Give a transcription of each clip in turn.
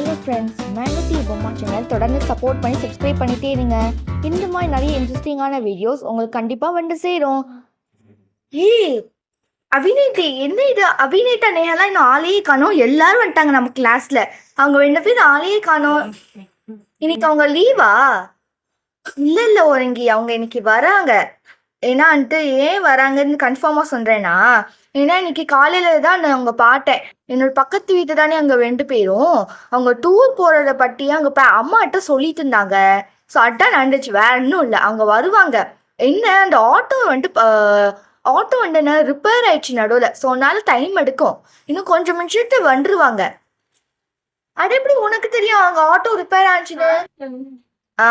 Hello friends மேங்கட்டி பொம்மா channel தொடர்ந்து சப்போர்ட் பண்ணி சப்ஸ்கிரைப் பண்ணிட்டே இருங்க. இந்த மாதிரி நிறைய இன்ட்ரெஸ்டிங்கான வீடியோஸ் உங்களுக்கு கண்டிப்பாக வந்து சேரும். ஏய் அபிநேட்டி என்ன இது? அபிநேட்டா நேரெல்லாம் இன்னும் ஆளையே காணோம். எல்லாரும் வந்துட்டாங்க நம்ம கிளாஸ்ல அவங்க ரெண்டு பேரும் ஆளையே காணோம். இன்னைக்கு அவங்க லீவா இல்ல இல்ல ஒருங்கி. அவங்க இன்னைக்கு வராங்க. ஏன்னா வந்துட்டு ஏன் வராங்கன்னு கன்ஃபார்மா சொல்றேன்னா ஏன்னா இன்னைக்கு காலையில தான் நான் அவங்க பார்த்தேன். என்னோட பக்கத்து வீட்டு தானே அங்க ரெண்டு பேரும். அவங்க டூர் போறத பத்தி அங்க ப- அம்மாட்ட சொல்லிட்டு இருந்தாங்க. ஸோ அதான் நடந்துச்சு. வேற இன்னும் இல்லை. அவங்க வருவாங்க. என்ன அந்த ஆட்டோ வந்துட்டு ஆட்டோ வந்து என்ன ரிப்பேர் ஆயிடுச்சு நடுவில். ஸோ அதனால டைம் எடுக்கும். இன்னும் கொஞ்சம் நிமிஷத்து வந்துருவாங்க. அது எப்படி உனக்கு தெரியும்? அவங்க ஆட்டோ ரிப்பேர் ஆச்சுன்னு? ஆ.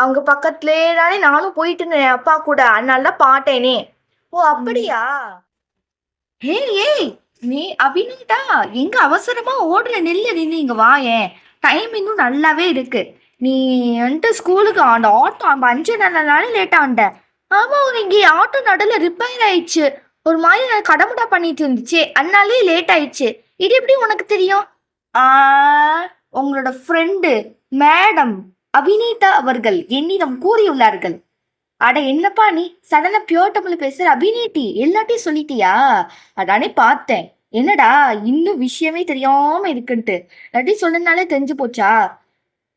அவங்க பக்கத்துலேயே தானே நானும் போயிட்டு இருந்தேன் அப்பா கூட. அதனால தான் பார்த்தேனே ஓ அப்படியா? ஏய் ஏய் நீ அபிநீதா எங்க அவசரமா ஓடுற நெல்லு நின்று இங்க வாயேன் டைம் இன்னும் நல்லாவே இருக்கு. நீ வந்துட்டு ஸ்கூலுக்கு அந்த ஆட்டோ அந்த அஞ்சு நாள் லேட்டா வந்த ஆமா ஒரு இங்கே ஆட்டோ நடுவில் ரிப்பேர் ஆயிடுச்சு. ஒரு மாதிரி நான் கடமுடா பண்ணிட்டு இருந்துச்சு. அதனாலே லேட் ஆயிடுச்சு. இது எப்படி உனக்கு தெரியும்? உங்களோட ஃப்ரெண்டு மேடம் அபிநீதா அவர்கள் என்னிடம் கூறியுள்ளார்கள். அட என்னப்பா நீ சடனா பியோர் தமிழ் பேசுற அபிநீட்டி எல்லாத்தையும் சொல்லிட்டியா? அதானே பார்த்தேன். என்னடா இன்னும் விஷயமே தெரியாம இருக்குன்ட்டு. இல்லாட்டி சொன்னதுனாலே தெரிஞ்சு போச்சா?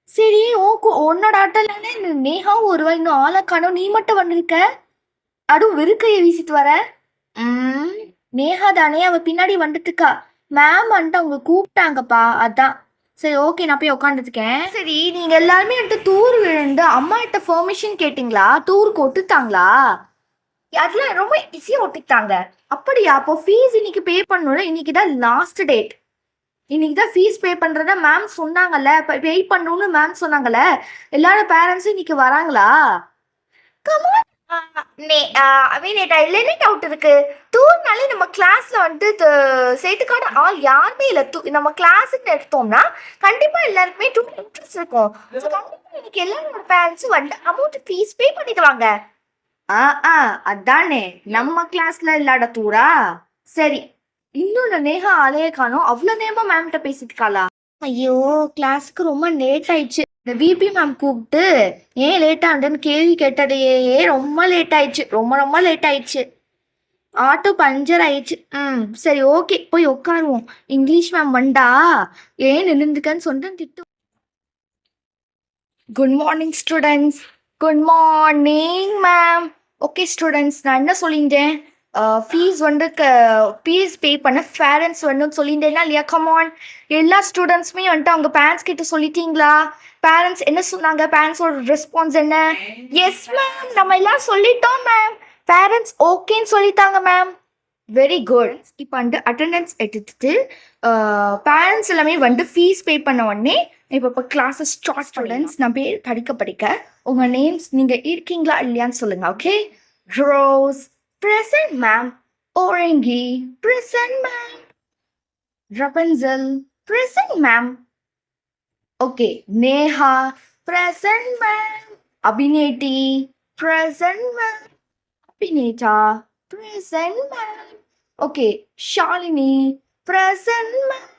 சரி ஓக்கு உன்னோட ஆட்டோலானே நேஹாவும் ஒருவா இன்னும் ஆளை நீ மட்டும் வந்திருக்க? அதுவும் வெறுக்கையை வீசிட்டு வர? ம் நேஹா தானே அவ பின்னாடி வந்துட்டுக்கா மேம் வந்துட்டு அவங்க கூப்பிட்டாங்கப்பா அதான். சரி ஓகே நான் போய் உட்காந்துருக்கேன் சரி நீங்க எல்லாருமே என்கிட்ட டூர் விழுந்து அம்மா கிட்ட பெர்மிஷன் கேட்டிங்களா? டூருக்கு ஒட்டுத்தாங்களா அதெல்லாம் ரொம்ப ஈஸியாக ஒட்டிக்கிட்டாங்க அப்படியா? அப்போ ஃபீஸ் இன்னைக்கு பே பண்ணணும்ல? இன்னைக்கு தான் லாஸ்ட் டேட் இன்னைக்கு தான் ஃபீஸ் பே பண்ணுறதா மேம் சொன்னாங்கல்ல? பே பண்ணணும்னு மேம் சொன்னாங்கல்ல? எல்லாரும் பேரண்ட்ஸும் இன்னைக்கு வராங்களா? கமான் அவினேட்டா இல்லைன்னு டவுட் இருக்கு. டூர்னாலே நம்ம கிளாஸ்ல வந்துட்டு சேர்த்துக்கான ஆள் யாருமே இல்லை. தூ நம்ம கிளாஸுக்கு எடுத்தோம்னா கண்டிப்பா எல்லாருக்குமே டூர் இன்ட்ரெஸ்ட் இருக்கும். So, கண்டிப்பா இன்னைக்கு எல்லாரோட பேரண்ட்ஸும் வந்து அமௌண்ட் ஃபீஸ் பே பண்ணிக்குவாங்க ஆ ஆ அதானே. நம்ம கிளாஸ்ல இல்லாட தூரா? சரி. இன்னொன்று நேஹா ஆளையே காணோம். அவ்வளோ நேரமா மேம்கிட்ட பேசிட்டு இருக்காளா? ஐயோ கிளாஸுக்கு ரொம்ப லேட் ஆயிடுச்சு. இந்த விபி மேம் கூப்பிட்டு ஏன் லேட் ஆகுதுன்னு கேள்வி கேட்டதையே ரொம்ப லேட் ஆயிடுச்சு ரொம்ப ரொம்ப லேட் ஆயிடுச்சு. ஆட்டோ பஞ்சர் ஆயிடுச்சு. ம் சரி ஓகே போய் உட்காருவோம். இங்கிலீஷ் மேம் வந்தா ஏன் நின்றுக்கன்னு சொல்லிட்டு திட்டு good morning students good morning ma'am okay students நான் என்ன சொல்லிட்டேன் ஃபீஸ் வந்து ஃபீஸ் பே பண்ண பேரண்ட்ஸ் வந்து சொல்லிட்டேன்னா இல்லையா? கமான் எல்லா ஸ்டூடெண்ட்ஸுமே வந்துட்டு அவங்க பேரண்ட்ஸ் கிட்ட சொல்லிட்டீங்களா? பேரண்ட்ஸ் என்ன சொன்னாங்க? பேரண்ட்ஸோட ரெஸ்பான்ஸ் என்ன? எஸ் மேம் நம்ம எல்லாம் சொல்லிட்டோம் மேம் பேரண்ட்ஸ் ஓகேன்னு சொல்லிட்டாங்க மேம் வெரி குட் இப்போ வந்து அட்டெண்டன்ஸ் எடுத்துட்டு பேரண்ட்ஸ் எல்லாமே வந்து ஃபீஸ் பே பண்ண உடனே இப்போ இப்போ கிளாஸஸ் ஸ்டார்ட் ஸ்டூடெண்ட்ஸ் நான் பேர் படிக்க படிக்க உங்கள் நேம்ஸ் நீங்கள் இருக்கீங்களா? இல்லையான்னு சொல்லுங்க okay Rose Present, ma'am. Orangi, present, ma'am. Rapunzel, present, ma'am. Okay, Neha, present, ma'am. Abhineti, present, ma'am. Abhineta, present, ma'am. Okay, Shalini, present, ma'am.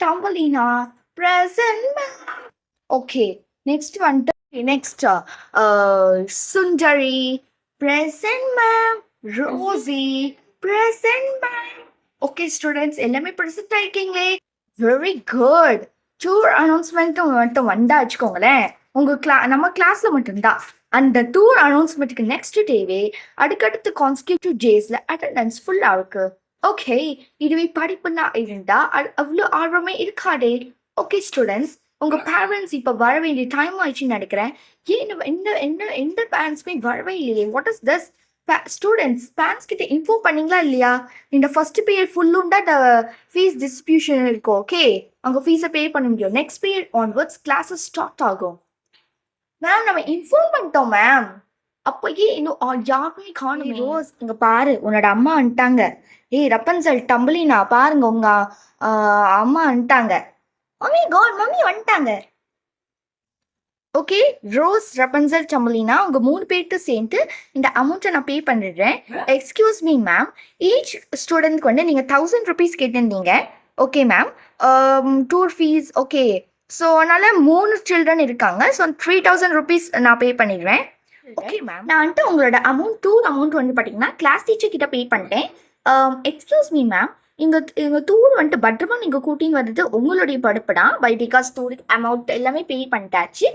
Tambulina, present, ma'am. Okay, next one. Next, uh, uh Sundari, present ma'am Rosie present ma'am okay students எல்லாமே present ஆயிருக்கீங்களே very good tour அனௌன்ஸ்மெண்ட்டும் மட்டும் வந்தா வச்சுக்கோங்களேன். உங்க கிளா நம்ம கிளாஸ்ல மட்டும்தான் அந்த டூர் அனௌன்ஸ்மெண்ட்டுக்கு நெக்ஸ்ட் டேவே அடுக்கடுத்து கான்ஸ்டியூட்டிவ் டேஸ்ல அட்டண்டன்ஸ் ஃபுல்லா இருக்கு. ஓகே இதுவே படிப்புனா இருந்தா அது அவ்வளோ ஆர்வமே இருக்காதே. ஓகே ஸ்டூடெண்ட்ஸ் உங்க பேரண்ட்ஸ் இப்போ வர வேண்டிய டைம் ஆயிடுச்சுன்னு நினைக்கிறேன். ஏன் எந்த எந்த எந்த பேரண்ட்ஸுமே வரவே இல்லையே what is this students parents கிட்ட இன்ஃபார்ம் பண்ணீங்களா இல்லையா? இந்த ஃபர்ஸ்ட் பீரியட் ஃபுல்லுண்டா ஃபீஸ் டிஸ்ட்ரிபியூஷன் இருக்கும் ஓகே அவங்க ஃபீஸை பே பண்ண முடியும். Next period onwards classes start ஆகும். மேம் நம்ம இன்ஃபார்ம் பண்ணிட்டோம் மேம் அப்பயே இன்னும் யாருமே காணுமே? ரோஸ் இங்க பாரு உன்னோட அம்மா வந்துட்டாங்க. ஏய் ரப்பன்சல் டம்பிளினா பாருங்க உங்க அம்மா வந்துட்டாங்க. மம்மி காட் மம்மி வந்துட்டாங்க. ஓகே ரோஸ் ரப்பன்சல் டம்பிளினா உங்க மூணு பேர்ட்டு சேர்ந்து இந்த அமௌண்ட்டை நான் பே பண்ணிடுறேன். எக்ஸ்கியூஸ் மீ மேம் ஈச் ஸ்டூடெண்ட்க்கு வந்து நீங்கள் தௌசண்ட் ருபீஸ் கேட்டிருந்தீங்க. Okay ma'am tour fees okay so அதனால் மூணு சில்ட்ரன் இருக்காங்க. ஸோ த்ரீ தௌசண்ட் ருபீஸ் நான் பே பண்ணிடுவேன் ஓகே மேம் நான் வந்துட்டு உங்களோட அமௌண்ட் டூர் அமௌண்ட் வந்து பார்த்தீங்கன்னா கிளாஸ் டீச்சர் கிட்ட பே பண்ணிட்டேன். எக்ஸ்கியூஸ் மீ மேம் இங்கே எங்கள் டூர் வந்துட்டு பத்திரமா நீங்கள் கூட்டின்னு வந்தது உங்களுடைய படுப்பு தான் பை பிகாஸ் தூருக்கு அமௌண்ட் எல்லாமே பே பண்ணிட்டாச்சு.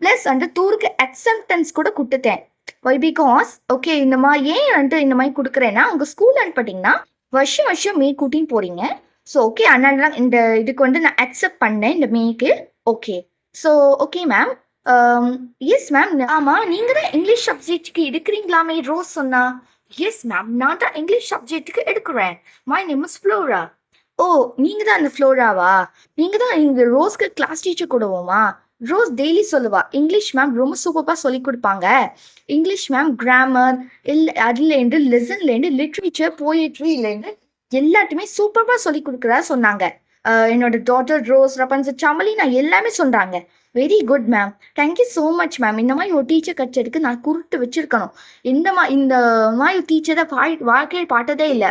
ப்ளஸ் வந்து டூருக்கு அக்செப்டன்ஸ் கூட கொடுத்துட்டேன். பை பிகாஸ் ஓகே இந்த மாதிரி ஏன் வந்துட்டு இந்த மாதிரி கொடுக்குறேன்னா உங்கள் ஸ்கூல் அனுப்பிட்டீங்கன்னா வருஷம் வருஷம் மே கூட்டின்னு போகிறீங்க ஸோ ஓகே அதனால தான் இந்த இதுக்கு வந்து நான் அக்செப்ட் பண்ணேன் இந்த மேக்கு okay so okay ma'am yes ma'am ஆமாம் நீங்கள் தான் இங்கிலீஷ் சப்ஜெக்ட்டுக்கு எடுக்கிறீங்களாமே ரோஸ் சொன்னா. எஸ் மேம் நான் தான் இங்கிலீஷ் சப்ஜெக்ட்டுக்கு எடுக்கிறேன். My name is Flora oh நீங்கள் தான் அந்த ஃப்ளோராவா நீங்கள் தான் இந்த ரோஸ்க்கு கிளாஸ் டீச்சர் கூடவோமா? ரோஸ் டெய்லி சொல்லுவா. இங்கிலீஷ் மேம் ரொம்ப சூப்பராக சொல்லி கொடுப்பாங்க. இங்கிலீஷ் மேம் கிராமர் இல்லை அதுலேருந்து லெசன்லேருந்து லிட்ரேச்சர் போயிட்ரிலேருந்து எல்லாத்தையுமே சூப்பராக சொல்லி கொடுக்குறா சொன்னாங்க. என்னோட டாட்டர் ரோஸ் ரப்பன்ஸ் சமலினா நான் எல்லாமே சொல்கிறாங்க very good ma'am thank you so much ma'am இந்த மாதிரி ஒரு டீச்சர் கச்சதுக்கு நான் குருட்டு வச்சுருக்கணும். இந்த மா இந்த மாதிரி டீச்சரை பா வாழ்க்கையில் பார்த்ததே இல்லை.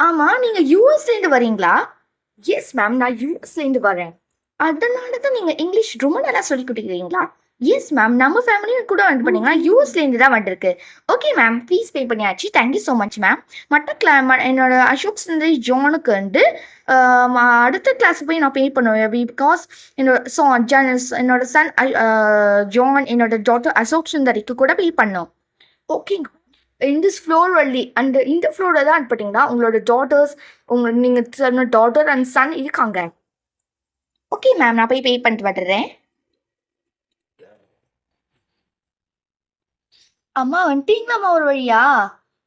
ஆமாம் நீங்கள் யூஎஸ்லேருந்து வரீங்களா எஸ் மேம் நான் யூஎஸ்லேருந்து வரேன் அதனால தான் நீங்கள் இங்கிலீஷ் ரொம்ப நல்லா சொல்லி கொடுக்குறீங்களா? எஸ் மேம் நம்ம ஃபேமிலியும் கூட வந்து பண்ணீங்கன்னா யூஎஸ்லேருந்து தான் வந்திருக்கு. ஓகே மேம் ஃபீஸ் பே பண்ணியாச்சு. தேங்க்யூ ஸோ மச் மேம் மற்ற கிளா என்னோட அசோக் சுந்தரி ஜானுக்கு வந்து அடுத்த கிளாஸ் போய் நான் பே பண்ணுவேன். பிகாஸ் என்னோட ஸோ ஜானஸ் என்னோட சன் ஜான் என்னோட டாட்டர் அசோக் சுந்தரிக்கு கூட பே பண்ணோம். ஓகேங்க இந்த ஃப்ளோர் வள்ளி அந்த இந்த ஃப்ளோரில் தான் பார்த்தீங்கன்னா உங்களோட டாட்டர்ஸ் உங்க நீங்கள் டாட்டர் அண்ட் சன் இருக்காங்க. ஓகே மேம் நான் போய் பே பண்ணிட்டு வந்துடுறேன் அம்மா வந்துட்டீங்களாம்மா ஒரு வழியா?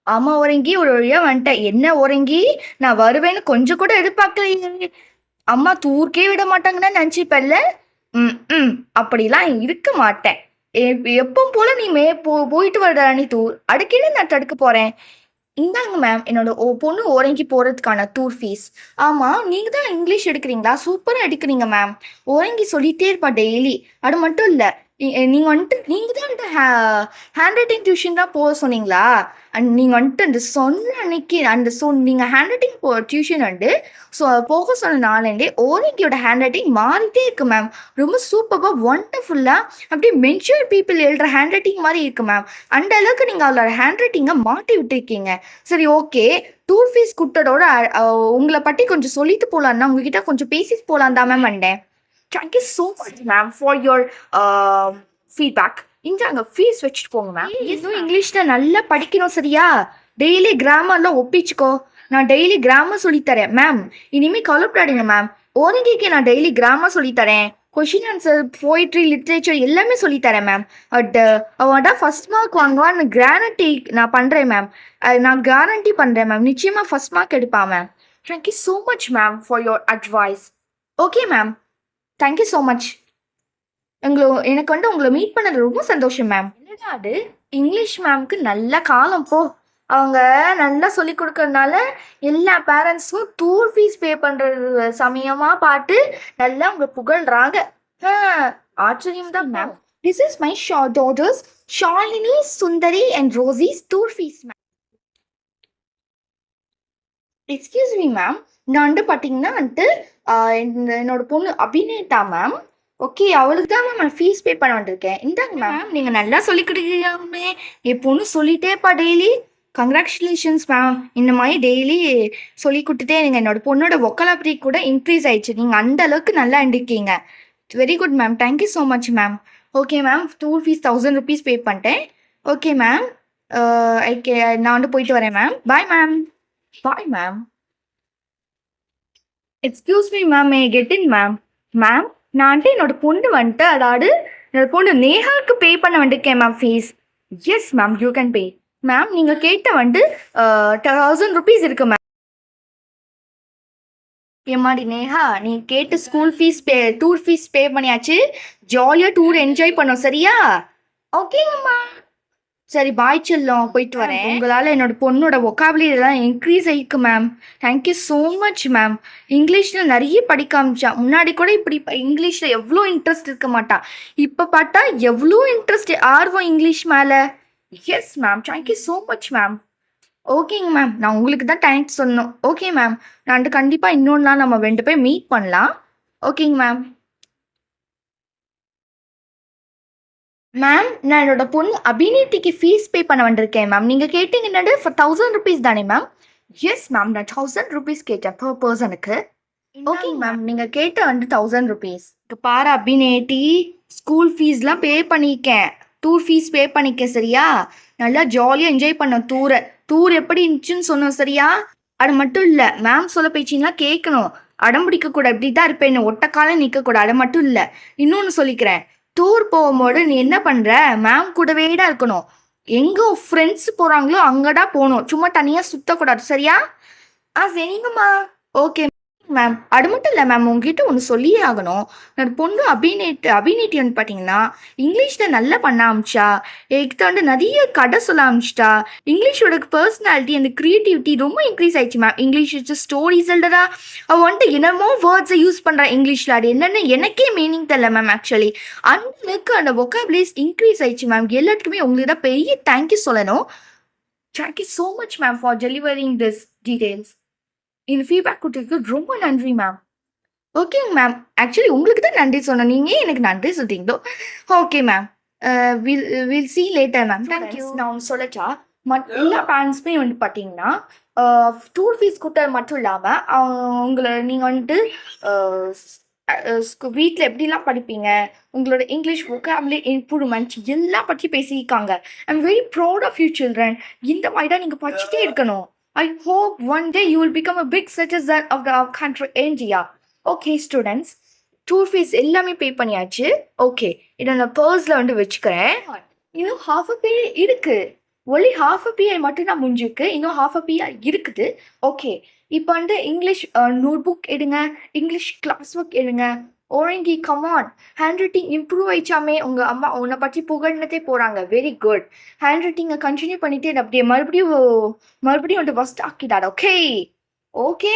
அம்மா உறங்கி ஒரு வழியா வந்துட்டேன். என்ன உறங்கி? நான் வருவேன்னு கொஞ்சம் கூட எதிர்பார்க்கலையே. அம்மா தூர்க்கே விட மாட்டாங்கன்னா நினச்சிப்பல்ல ம் ம். அப்படிலாம் இருக்க மாட்டேன். எப்பவும் போல நீ மே போ போயிட்டு வர நீ தூர். அடுக்கின்னு நான் தடுக்க போறேன்? இந்தாங்க மேம் என்னோட ஓ பொண்ணு ஓரங்கி போகிறதுக்கான டூர் ஃபீஸ் ஆமாம் நீங்கள் தான் இங்கிலீஷ் எடுக்கிறீங்களா? சூப்பராக எடுக்கிறீங்க மேம் ஓரங்கி சொல்லிட்டே இருப்பா டெய்லி அது மட்டும் இல்லை நீங்கள் வந்துட்டு நீங்கள் தான் வந்துட்டு ஹேண்ட் ரைட்டிங் டியூஷன் தான் போக சொன்னீங்களா? அண்ட் நீங்கள் வந்துட்டு அந்த சொன்ன அன்னைக்கு அந்த சொ நீங்கள் ஹேண்ட் ரைட்டிங் போ டியூஷன் வந்து ஸோ போக சொன்ன நாளேண்டே ஓரங்கியோட ஹேண்ட் ரைட்டிங் மாறிட்டே இருக்கு மேம் ரொம்ப சூப்பராக ஒண்டர்ஃபுல்லாக அப்படியே மென்ச்சூர் பீப்புள் எழுதுற ஹேண்ட் ரைட்டிங் மாதிரி இருக்கு மேம் அந்த அளவுக்கு நீங்கள் அவளோட ஹேண்ட் ரைட்டிங்கை மாட்டி விட்டுருக்கீங்க. சரி ஓகே. டூர் ஃபீஸ் கொடுத்ததோட உங்களை பற்றி கொஞ்சம் சொல்லிட்டு போகலான்னா உங்ககிட்ட கொஞ்சம் பேசிட்டு போகலான் தான் மேம் வந்தேன். Thank you so much ma'am for your feedback இந்தாங்க ஃபீஸ் வச்சுட்டு போங்க மேம் இன்னும் இங்கிலீஷில் நல்லா படிக்கணும் சரியா? டெய்லி கிராமர்லாம் ஒப்பிச்சுக்கோ. நான் டெய்லி கிராமர் சொல்லித்தரேன் மேம் இனிமேல் கவலைப்படாதீங்க மேம் ஓரங்கிக்கு நான் டெய்லி கிராமர் சொல்லித்தரேன். கொஷின் ஆன்சர் போயிட்ரி லிட்ரேச்சர் எல்லாமே சொல்லித்தரேன் மேம் பட் அவன்டா ஃபர்ஸ்ட் மார்க் வாங்குவான்னு கேரண்டி நான் பண்ணுறேன் மேம் நான் கேரண்டி பண்ணுறேன் மேம் நிச்சயமாக ஃபர்ஸ்ட் மார்க் எடுப்பான் ma'am thank you so much ma'am for your advice okay ma'am thank you so much உங்களை எனக்கு வந்து உங்களை மீட் பண்ணது ரொம்ப சந்தோஷம் மேம் என்னடா அது? இங்கிலீஷ் மேம்க்கு நல்ல காலம் போ. அவங்க நல்லா சொல்லி கொடுக்கறதுனால எல்லா பேரண்ட்ஸும் டூர் ஃபீஸ் பே பண்ணுறது சமயமாக பார்த்து நல்லா உங்களை புகழ்றாங்க. ஆச்சரியம் தான் ma'am this is my Shah daughters Shalini Sundari and Rosie's tour fees ma'am excuse me ma'am நான் வந்து பார்த்தீங்கன்னா வந்துட்டு என்னோட பொண்ணு அபிநேதா மேம் ஓகே அவளுக்கு தான் மேம் நான் ஃபீஸ் பே பண்ண வந்திருக்கேன். இந்தாங்க மேம் நீங்கள் நல்லா சொல்லி கொடுக்குறீங்க என் பொண்ணு சொல்லிட்டேப்பா டெய்லி கங்க்ராச்சுலேஷன்ஸ் மேம் இந்த மாதிரி டெய்லி சொல்லி கொடுத்துட்டே இருங்க. என்னோட பொண்ணோட ஒக்கலாபரி கூட இன்க்ரீஸ் ஆயிடுச்சு. நீங்கள் அந்த அளவுக்கு நல்லா இருந்திருக்கீங்க. Very good ma'am thank you so much ma'am okay ma'am tour fees thousand rupees pay பண்ணிட்டேன். ஓகே மேம் ஓகே நான் வந்து போயிட்டு வரேன் ma'am bye ma'am bye ma'am excuse me ma'am may get in ma'am ma'am நான் வந்துட்டு என்னோட பொண்ணு வந்துட்டு அதாவது என்னோட பொண்ணு நேஹாவுக்கு பே பண்ண வந்துருக்கேன் ma'am fees yes ma'am you can pay ma'am நீங்கள் கேட்ட வந்து தௌசண்ட் ருபீஸ் இருக்கு மேம் ஏமாடி நேஹா நீ கேட்டு school fees pay tour fees pay பண்ணியாச்சு. ஜாலியாக டூர் என்ஜாய் பண்ணோம் சரியா? ஓகேங்கம்மா சரி பாய் செல்லம். போயிட்டு வரேன். உங்களால் என்னோட பொண்ணோட ஒக்காபுலரி எல்லாம் இன்க்ரீஸ் ஆயிருக்கு ma'am thank you so much ma'am இங்கிலீஷில் நிறைய படிக்க ஆரம்பிச்சா. முன்னாடி கூட இப்படி இங்கிலீஷில் எவ்வளோ இன்ட்ரெஸ்ட் இருக்க மாட்டா. இப்போ பார்த்தா எவ்வளோ இன்ட்ரெஸ்ட் ஆர்வம் இங்கிலீஷ் மேலே. Yes ma'am thank you so much ma'am ஓகேங்க மேம் நான் உங்களுக்கு தான் தேங்க்ஸ் சொல்லணும். ஓகே மேம் நான் கண்டிப்பாக இன்னொரு நாள் நம்ம ரெண்டு பேர் மீட் பண்ணலாம். ஓகேங்க மேம் மேம் நான் என்னோட பொண்ணு அபிநீட்டிக்கு ஃபீஸ் பே பண்ண வந்திருக்கேன் மேம் நீங்கள் கேட்டீங்க என்னது? ஃபார் தௌசண்ட் ருபீஸ் தானே மேம் எஸ் மேம் நான் தௌசண்ட் ருபீஸ் கேட்டேன் per பர்சனுக்கு ஓகேங்க மேம் நீங்கள் கேட்ட வந்து தௌசண்ட் ருபீஸ் இப்போ பாரு அபிநேட்டி ஸ்கூல் ஃபீஸ்லாம் பே பண்ணியிருக்கேன் டூர் ஃபீஸ் பே பண்ணிக்க சரியா? நல்லா ஜாலியாக என்ஜாய் பண்ண டூரை டூர் எப்படி இருந்துச்சுன்னு சொன்னோம் சரியா? அது மட்டும் இல்லை மேம் சொல்ல பேச்சிங்கலாம் கேட்கணும் அடம் பிடிக்கக்கூடாது இப்படி தான் இருப்பேன் ஒட்டக்காலம் நிற்கக்கூடாது அது மட்டும் இல்லை. இன்னொன்று சொல்லிக்கிறேன். டூர் போகும்போது நீ என்ன பண்ணுற மேம் கூடவே தான் இருக்கணும். எங்கே ஃப்ரெண்ட்ஸ் போகிறாங்களோ அங்கடா போகணும். சும்மா தனியாக சுற்றக்கூடாது சரியா? ஆ சரிங்கம்மா. ஓகே மேம் அது மட்டும் இல்லை மேம் உங்ககிட்ட ஒன்று சொல்லியே ஆகணும். நான் பொண்ணு அபிநேட் அபிநேட்டி வந்து பார்த்தீங்கன்னா இங்கிலீஷில் நல்லா பண்ண ஆரம்பிச்சா என்கிட்ட வந்து நிறைய கதை சொல்ல ஆரம்பிச்சிட்டா. இங்கிலீஷோட பர்சனாலிட்டி அந்த க்ரியேட்டிவிட்டி ரொம்ப இன்க்ரீஸ் ஆயிடுச்சு மேம் இங்கிலீஷ் வச்சு ஸ்டோரிஸ் எழுதுறா. அவள் வந்துட்டு என்னமோ வேர்ட்ஸை யூஸ் பண்ணுறா இங்கிலீஷில். அது என்னென்னு எனக்கே மீனிங் தெரில மேம் ஆக்சுவலி அந்தளவுக்கு அந்த ஒக்காபிலிஸ் இன்க்ரீஸ் ஆயிடுச்சு மேம் எல்லாத்துக்குமே உங்களுக்கு தான் பெரிய தேங்க்யூ சொல்லணும். Thank you so much ma'am for delivering this details இந்த ஃபீட்பேக் கொடுத்ததுக்கு ரொம்ப நன்றி மேம் ஓகேங்க மேம் ஆக்சுவலி உங்களுக்கு தான் நன்றி சொன்னேன் நீங்கள் எனக்கு நன்றி சொல்லிட்டீங்களோ okay ma'am will will see later ma'am thank you நான் சொல்லச்சா மத் எல்லா பேரண்ட்ஸுமே வந்து பார்த்தீங்கன்னா டூர் ஃபீஸ் கொடுத்தது மட்டும் இல்லாமல் உங்களை நீங்கள் வந்துட்டு வீட்டில் எப்படிலாம் படிப்பீங்க? உங்களோட இங்கிலீஷ் ஒக்காபுலரி இம்ப்ரூவ்மெண்ட் எல்லாம் பற்றி பேசியிருக்காங்க. I'm very proud of you children இந்த மாதிரி தான் நீங்கள் படிச்சுட்டே இருக்கணும். I hope one day you will become a big citizen of the country, India. Okay students tour fees எல்லாமே பே பண்ணியாச்சு. ஓகே இதை நான் பர்ஸில் வந்து வச்சுக்கிறேன். இன்னும் ஹாஃப் அ பே இருக்கு. ஒன்லி ஹாஃப் அ பிஐ மட்டும் தான் முடிஞ்சிருக்கு. இன்னும் ஹாஃப் அ பிஐ இருக்குது. ஓகே இப்போ வந்து இங்கிலீஷ் நோட் புக் எடுங்க. இங்கிலீஷ் கிளாஸ் ஒர்க் எடுங்க. ஓரங்கி கமான் ஹேண்ட் ரைட்டிங் இம்ப்ரூவ் ஆயிடுச்சாமே. உங்கள் அம்மா உன்னை பற்றி புகழ்னதே போகிறாங்க வெரி குட் ஹேண்ட் ரைட்டிங்கை கண்டினியூ பண்ணிட்டே அப்படியே மறுபடியும் மறுபடியும் வந்து ஃபஸ்ட் ஆக்கிடாது. Okay okay